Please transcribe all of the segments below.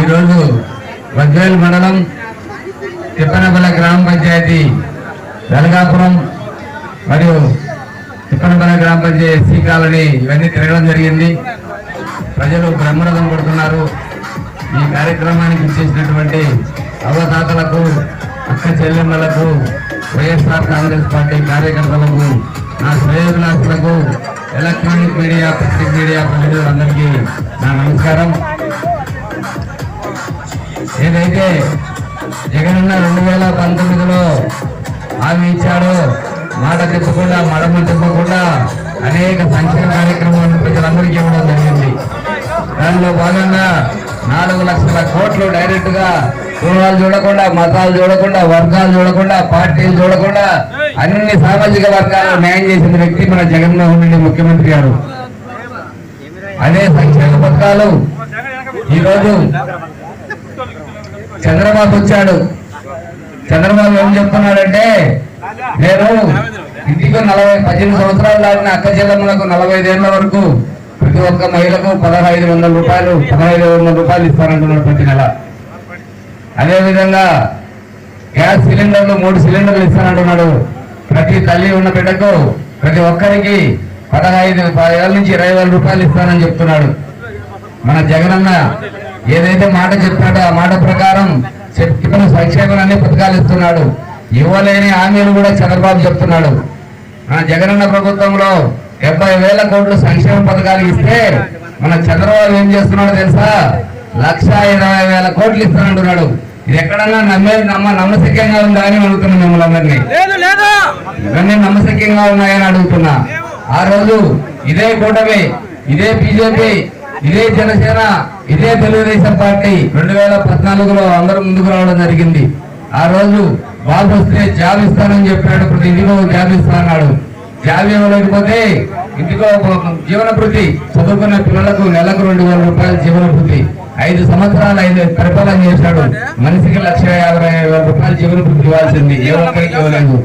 ఈరోజు వజ్వేల్ మండలం తిప్పనబల గ్రామ పంచాయతీ వెలగాపురం మరియు తిప్పనబల గ్రామ పంచాయతీ సి కాలనీ ఇవన్నీ తిరగడం జరిగింది. ప్రజలు బ్రహ్మరథం పడుతున్నారు. ఈ కార్యక్రమానికి ఇచ్చేసినటువంటి అవతాతలకు అక్క చెల్లెమ్మలకు వైఎస్ఆర్ కాంగ్రెస్ పార్టీ కార్యకర్తలకు నా శ్రేయోభిలాషులకు ఎలక్ట్రానిక్ మీడియా ప్రింట్ మీడియా ప్రతినిధులందరికీ నా నమస్కారం. ఏదైతే జగనన్న రెండు వేల పంతొమ్మిదిలో హామీ ఇచ్చాడో మాట తెప్పకుండా మడమ తిప్పకుండా అనేక సంక్షేమ కార్యక్రమాలను ప్రజలందరికీ ఇవ్వడం జరిగింది. దానిలో భాగంగా నాలుగు లక్షల కోట్లు డైరెక్ట్గా కులాలు చూడకుండా మతాలు చూడకుండా వర్గాలు చూడకుండా పార్టీలు చూడకుండా అన్ని సామాజిక వర్గాలను న్యాయం చేసిన వ్యక్తి మన జగన్మోహన్ రెడ్డి ముఖ్యమంత్రి గారు. అదే సంక్షేమ పథకాలు ఈరోజు చంద్రబాబు వచ్చాడు. చంద్రబాబు ఏం చెప్తున్నాడంటే నేను ఇంటికి నలభై పద్దెనిమిది సంవత్సరాలు దాటిన అక్క చెల్లెమ్మలకు నలభై ఐదేళ్ళ వరకు ప్రతి ఒక్క మహిళకు పదహైదు వందల రూపాయలు పదహైదు వందల రూపాయలు ఇస్తానంటున్నాడు ప్రతి నెల. అదేవిధంగా గ్యాస్ సిలిండర్లు మూడు సిలిండర్లు ఇస్తానంటున్నాడు. ప్రతి తల్లి ఉన్న బిడ్డకు ప్రతి ఒక్కరికి పదహైదు పదివేల నుంచి ఇరవై వేల రూపాయలు ఇస్తానని చెప్తున్నాడు. మన జగనన్న ఏదైతే మాట చెప్పాడో ఆ మాట ప్రకారం చెప్పిన సంక్షేమం అన్ని పథకాలు ఇస్తున్నాడు. ఇవ్వలేని హామీలు కూడా చంద్రబాబు చెప్తున్నాడు. మన జగనన్న ప్రభుత్వంలో డెబ్బై వేల కోట్లు సంక్షేమ పథకాలు ఇస్తే మన చంద్రబాబు ఏం చేస్తున్నాడో తెలుసా? లక్ష ఇరవై వేల కోట్లు ఇస్తానంటున్నాడు. ఇది ఎక్కడన్నా నమ్మే నమ్మ నమ్మశక్యంగా ఉందా అని అడుగుతున్నాం మిమ్మల్ని అందరినీ. ఇవన్నీ నమ్మశక్యంగా ఉన్నాయని అడుగుతున్నా. ఆ రోజు ఇదే కూటమి ఇదే బీజేపీ ఇదే జనసేన ఇదే తెలుగుదేశం పార్టీ రెండు వేల పద్నాలుగులో అందరూ ముందుకు రావడం జరిగింది. ఆ రోజు బాబు వస్తే జాబ్ ఇస్తానని చెప్పాడు ప్రతి ఇంటికో జాబ్ ఇస్తానన్నాడు జాబ్ ఇవ్వలేకపోతే ఇంటికో జీవన భృతి చదువుకున్న పిల్లలకు నెలకు రెండు వేల రూపాయల జీవన భృతి ఐదు సంవత్సరాలు ఐదు పరిపాలన చేశాడు. మనిషికి లక్ష యాభై వేల రూపాయల జీవన భృతి ఇవ్వాల్సింది ఏ ఒక్కరికి ఇవ్వలేదు.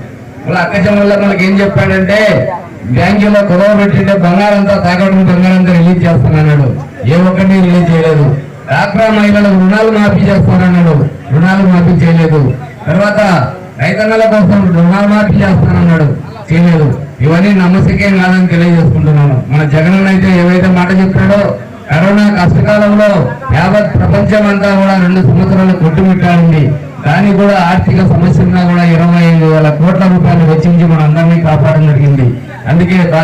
వాళ్ళ అక్క మనకి ఏం చెప్పాడంటే బ్యాంకులో గొడవ పెట్టింటే బంగారంతా తాగడం బంగారంతా రిలీజ్ చేస్తానన్నాడు. ఏ ఒక్కరిని రిలీజ్ చేయలేదు. డాక్రా మహిళలకు రుణాలు మాఫీ చేస్తానన్నాడు. రుణాలు మాఫీ చేయలేదు. తర్వాత రైతన్నల కోసం రుణాలు మాఫీ చేస్తానన్నాడు. చేయలేదు. ఇవన్నీ నమ్మశక్యం కాదని తెలియజేసుకుంటున్నాను. మన జగన్ అయితే ఏవైతే మాట చెప్పాడో కరోనా కష్టకాలంలో యావత్ ప్రపంచం అంతా కూడా రెండు సంవత్సరాలు కొట్టుమిట్టాడింది. దానికి కూడా ఆర్థిక సమస్యలున్నా కూడా ఇరవై ఐదు వేల కోట్ల రూపాయలు వెచ్చించి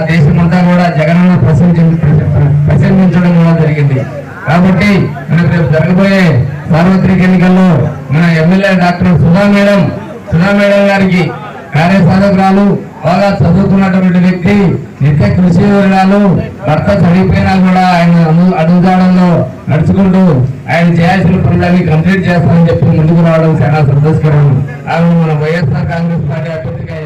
దేశమంతా కూడా జగనన్న ప్రసంగించడం ప్రశంసించడం కూడా జరిగింది. కాబట్టి మనకు రేపు జరగబోయే సార్వత్రిక ఎన్నికల్లో మన MLA doctor Sudha madam Sudha madam గారికి కార్యసాధకురాలు బాగా చదువుకున్నటువంటి వ్యక్తి నిత్య కృషి వివరాలు భర్త చనిపోయినా కూడా ఆయన అడుగుదాడంలో నడుచుకుంటూ ఆయన చేయాల్సిన పనులన్నీ కంప్లీట్ చేస్తామని చెప్పి ముందుకు రావడం చాలా సంతోషకరం. ఆమె మన వైఎస్ఆర్ కాంగ్రెస్ పార్టీ అభ్యర్థిగా